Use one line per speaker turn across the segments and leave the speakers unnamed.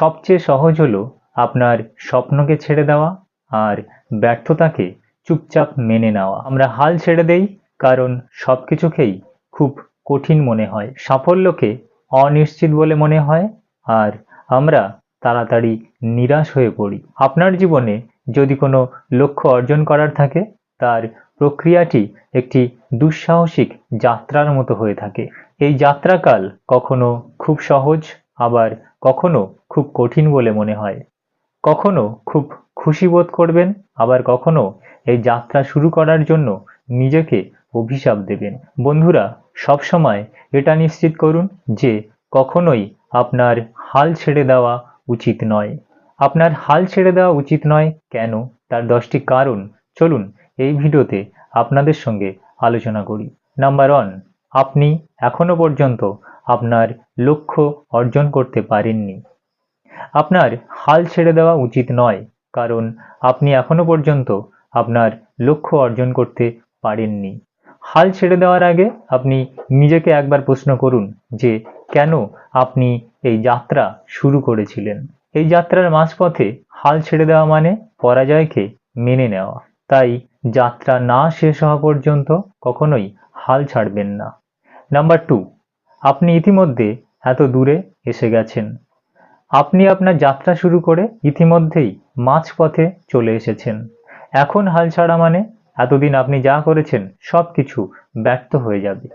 সবচেয়ে সহজ হলো আপনার স্বপ্নকে ছেড়ে দেওয়া আর ব্যর্থতাকে চুপচাপ মেনে নেওয়া। আমরা হাল ছেড়ে দেই কারণ সব কিছুকেই খুব কঠিন মনে হয়। সাফল্যকে অনিশ্চিত বলে মনে হয় আর আমরা তাড়াতাড়ি নিরাশ হয়ে পড়ি। আপনার জীবনে যদি কোনো লক্ষ্য অর্জন করার থাকে, তার প্রক্রিয়াটি একটি দুঃসাহসিক যাত্রার মতো হয়ে থাকে। এই যাত্রাকাল কখনো খুব সহজ আবার কখনো খুব কঠিন বলে মনে হয়। কখনো খুব খুশি বোধ করবেন, আবার কখনো এই যাত্রা শুরু করার জন্য নিজেকে অভিশাপ দেবেন। বন্ধুরা, সবসময় এটা নিশ্চিত করুন যে কখনোই আপনার হাল ছেড়ে দেওয়া উচিত নয়। আপনার হাল ছেড়ে দেওয়া উচিত নয় কেন? তার দশটি কারণ। চলুন এই ভিডিওতে আপনাদের সঙ্গে আলোচনা করি। নাম্বার ওয়ান, আপনি এখনও পর্যন্ত আপনার লক্ষ্য অর্জন করতে পারেননি। আপনার হাল ছেড়ে দেওয়া উচিত নয়, কারণ আপনি এখনও পর্যন্ত আপনার লক্ষ্য অর্জন করতে পারেননি। হাল ছেড়ে দেওয়ার আগে আপনি নিজেকে একবার প্রশ্ন করুন যে, কেন আপনি এই যাত্রা শুরু করেছিলেন? এই যাত্রার মাঝপথে হাল ছেড়ে দেওয়া মানে পরাজয়কে মেনে নেওয়া। তাই যাত্রা না শেষ হওয়া পর্যন্ত কখনোই হাল ছাড়বেন না। নাম্বার টু আপনি ইতিমধ্যে এত দূরে এসে গেছেন। আপনি আপনার যাত্রা শুরু করে ইতিমধ্যেই মাঝপথে চলে এসেছেন। এখন হাল ছাড়া মানে এতদিন আপনি যা করেছেন সব কিছু ব্যর্থ হয়ে যাবে।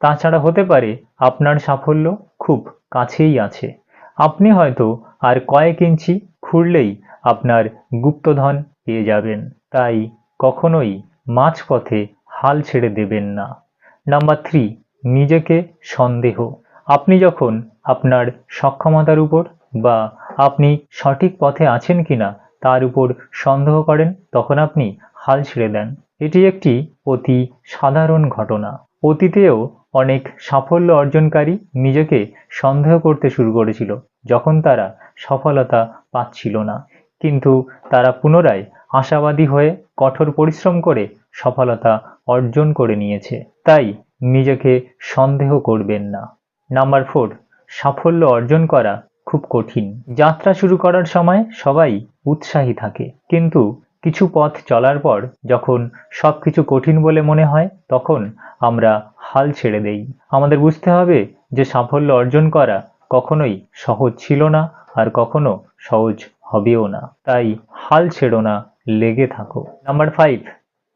তাছাড়া হতে পারে আপনার সাফল্য খুব কাছেই আছে। আপনি হয়তো আর কয়েক ইঞ্চি খুঁড়লেই আপনার গুপ্তধন পেয়ে যাবেন। তাই কখনোই মাঝপথে হাল ছেড়ে দেবেন না। নাম্বার থ্রি নিজেকে সন্দেহ। আপনি যখন আপনার সক্ষমতার উপর বা আপনি সঠিক পথে আছেন কিনা তার উপর সন্দেহ করেন, তখন আপনি হাল ছেড়ে দেন। এটি একটি অতি সাধারণ ঘটনা। অতীতেও অনেক সাফল্য অর্জনকারী নিজেকে সন্দেহ করতে শুরু করেছিল, যখন তারা সফলতা পাচ্ছিল না। কিন্তু তারা পুনরায় আশাবাদী হয়ে কঠোর পরিশ্রম করে সফলতা অর্জন করে নিয়েছে। তাই নিজেকে সন্দেহ করবেন না। নাম্বার ফোর, সাফল্য অর্জন করা খুব কঠিন। যাত্রা শুরু করার সময় সবাই উৎসাহী থাকে। কিন্তু কিছু পথ চলার পর যখন সব কিছু কঠিন বলে মনে হয়, তখন আমরা হাল ছেড়ে দেই। আমাদের বুঝতে হবে যে সাফল্য অর্জন করা কখনোই সহজ ছিল না আর কখনো সহজ হবেও না। তাই হাল ছেড়ো না, লেগে থাকো। নাম্বার ফাইভ,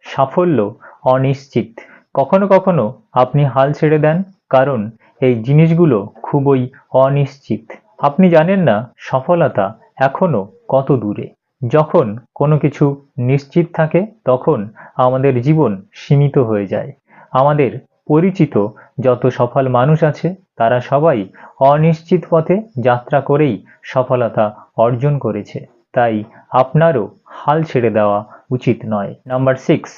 সাফল্য অনিশ্চিত। কখনো কখনো আপনি হাল ছেড়ে দেন, কারণ এই জিনিসগুলো খুবই অনিশ্চিত। আপনি জানেন না সফলতা এখনও কত দূরে। যখন কোনো কিছু নিশ্চিত থাকে, তখন আমাদের জীবন সীমিত হয়ে যায়। আমাদের পরিচিত যত সফল মানুষ আছে, তারা সবাই অনিশ্চিত পথে যাত্রা করেই সফলতা অর্জন করেছে। তাই আপনারও হাল ছেড়ে দেওয়া উচিত নয়। নাম্বার সিক্স,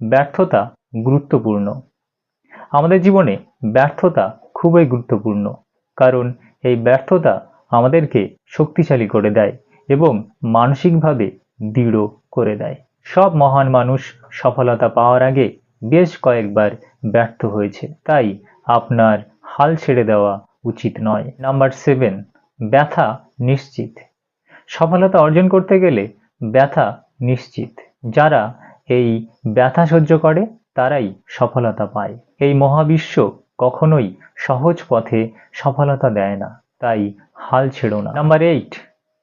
ব্যর্থতা গুরুত্বপূর্ণ। আমাদের জীবনে ব্যর্থতা খুবই গুরুত্বপূর্ণ, কারণ এই ব্যর্থতা আমাদেরকে শক্তিশালী করে দেয় এবং মানসিকভাবে দৃঢ় করে দেয়। সব মহান মানুষ সফলতা পাওয়ার আগে বেশ কয়েকবার ব্যর্থ হয়েছে, তাই আপনার হাল ছেড়ে দেওয়া উচিত নয়। নাম্বার সেভেন, ব্যথা নিশ্চিত। সফলতা অর্জন করতে গেলে ব্যথা নিশ্চিত। যারা এই ব্যথা সহ্য করে তারাই সফলতা পায়। এই মহাবিশ্ব কখনোই সহজ পথে সফলতা দেয় না, তাই হাল ছেড়ো না। নাম্বার এইট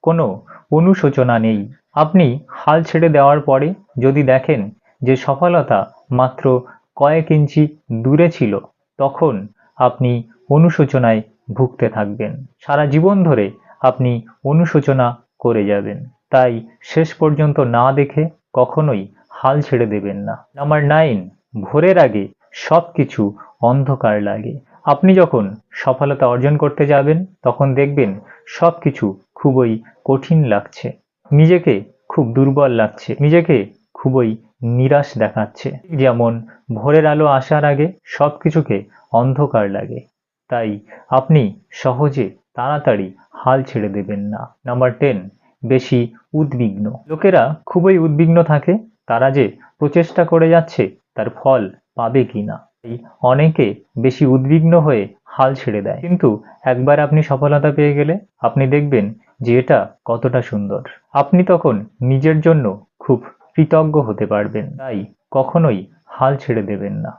কোনো অনুশোচনা নেই। আপনি হাল ছেড়ে দেওয়ার পরে যদি দেখেন যে সফলতা মাত্র কয়েক ইঞ্চি দূরে ছিল, তখন আপনি অনুশোচনায় ভুগতে থাকবেন। সারা জীবন ধরে আপনি অনুশোচনা করে যাবেন। তাই শেষ পর্যন্ত না দেখে কখনোই হাল ছেড়ে দেবেন না। নাম্বার নাইন ভোরের আগে সব কিছু অন্ধকার লাগে। আপনি যখন সফলতা অর্জন করতে যাবেন, তখন দেখবেন সব কিছু খুবই কঠিন লাগছে। নিজেকে খুব দুর্বল লাগছে। নিজেকে খুবই নিরাশ দেখাচ্ছে। যেমন ভোরের আলো আসার আগে সব কিছুকে অন্ধকার লাগে। তাই আপনি সহজে তাড়াতাড়ি হাল ছেড়ে দেবেন না। নাম্বার টেন, বেশি উদ্বিগ্ন। লোকেরা খুবই উদ্বিগ্ন থাকে। তারা যে প্রচেষ্টা করে যাচ্ছে তার ফল পাবে কিনা এই অনেকে বেশি উদ্বিগ্ন হয়ে হাল ছেড়ে দেয়। কিন্তু একবার আপনি সফলতা পেয়ে গেলে আপনি দেখবেন যে এটা কতটা সুন্দর। আপনি তখন নিজের জন্য খুব কৃতজ্ঞ হতে পারবেন। তাই কখনোই হাল ছেড়ে দেবেন না।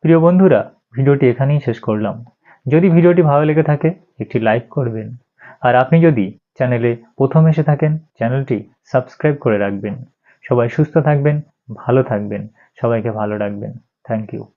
প্রিয় বন্ধুরা, ভিডিওটি এখানেই শেষ করলাম। যদি ভিডিওটি ভালো লেগে থাকে, একটি লাইক করবেন। আর আপনি যদি চ্যানেলে প্রথম এসে থাকেন, চ্যানেলটি সাবস্ক্রাইব করে রাখবেন। সবাই সুস্থ থাকবেন, ভালো থাকবেন। সবাইকে ভালো রাখবেন। Thank you